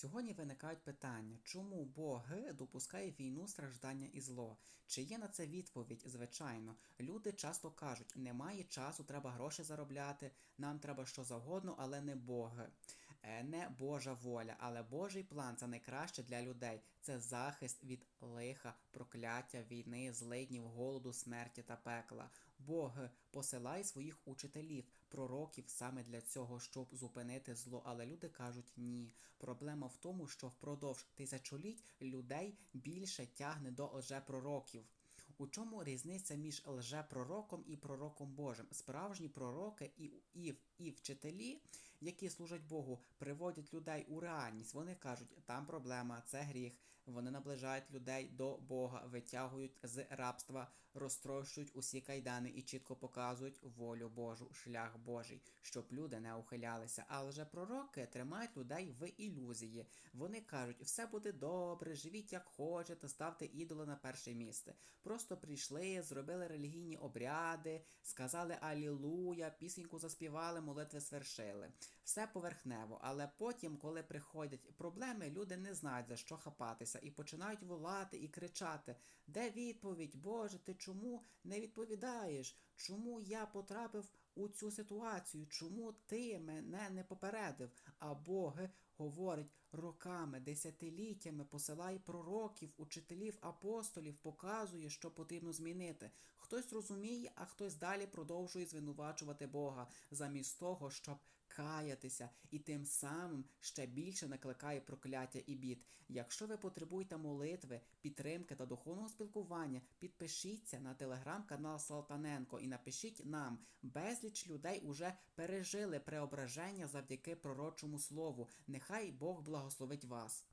Сьогодні виникають питання, чому Бог допускає війну, страждання і зло? Чи є на це відповідь? Звичайно, люди часто кажуть, немає часу, треба гроші заробляти, нам треба що завгодно, але не Бог. Не Божа воля, але Божий план це найкраще для людей. Це захист від лиха, прокляття, війни, злиднів, голоду, смерті та пекла. Бог посилає своїх учителів, пророків саме для цього, щоб зупинити зло. Але люди кажуть ні. Проблема в тому, що впродовж тисячоліть людей більше тягне до лжепророків. У чому різниця між лжепророком і пророком Божим? Справжні пророки і, і, і вчителі, які служать Богу, приводять людей у реальність. Вони кажуть, там проблема, це гріх. Вони наближають людей до Бога, витягують з рабства, розтрощують усі кайдани і чітко показують волю Божу, шлях Божий, щоб люди не ухилялися. Але же пророки тримають людей в ілюзії. Вони кажуть, все буде добре, живіть як хочете, ставте ідола на перше місце. Просто прийшли, зробили релігійні обряди, сказали Алілуя, пісеньку заспівали, молитви свершили. Все поверхнево, але потім, коли приходять проблеми, люди не знають за що хапатися і починають волати і кричати: Де відповідь? Боже, ти чому не відповідаєш? Чому я потрапив у цю ситуацію? Чому ти мене не попередив? А Бог говорить роками, десятиліттями, посилає пророків, учителів, апостолів, показує, що потрібно змінити. Хтось розуміє, а хтось далі продовжує звинувачувати Бога, замість того, щоб каятися, і тим самим ще більше накликає прокляття і бід. Якщо ви потребуєте молитви, підтримки та духовного спілкування, підпишіться на телеграм-канал Салтаненко і напишіть нам. Безліч людей уже пережили преображення завдяки пророчому слову. Нехай Бог благословить вас.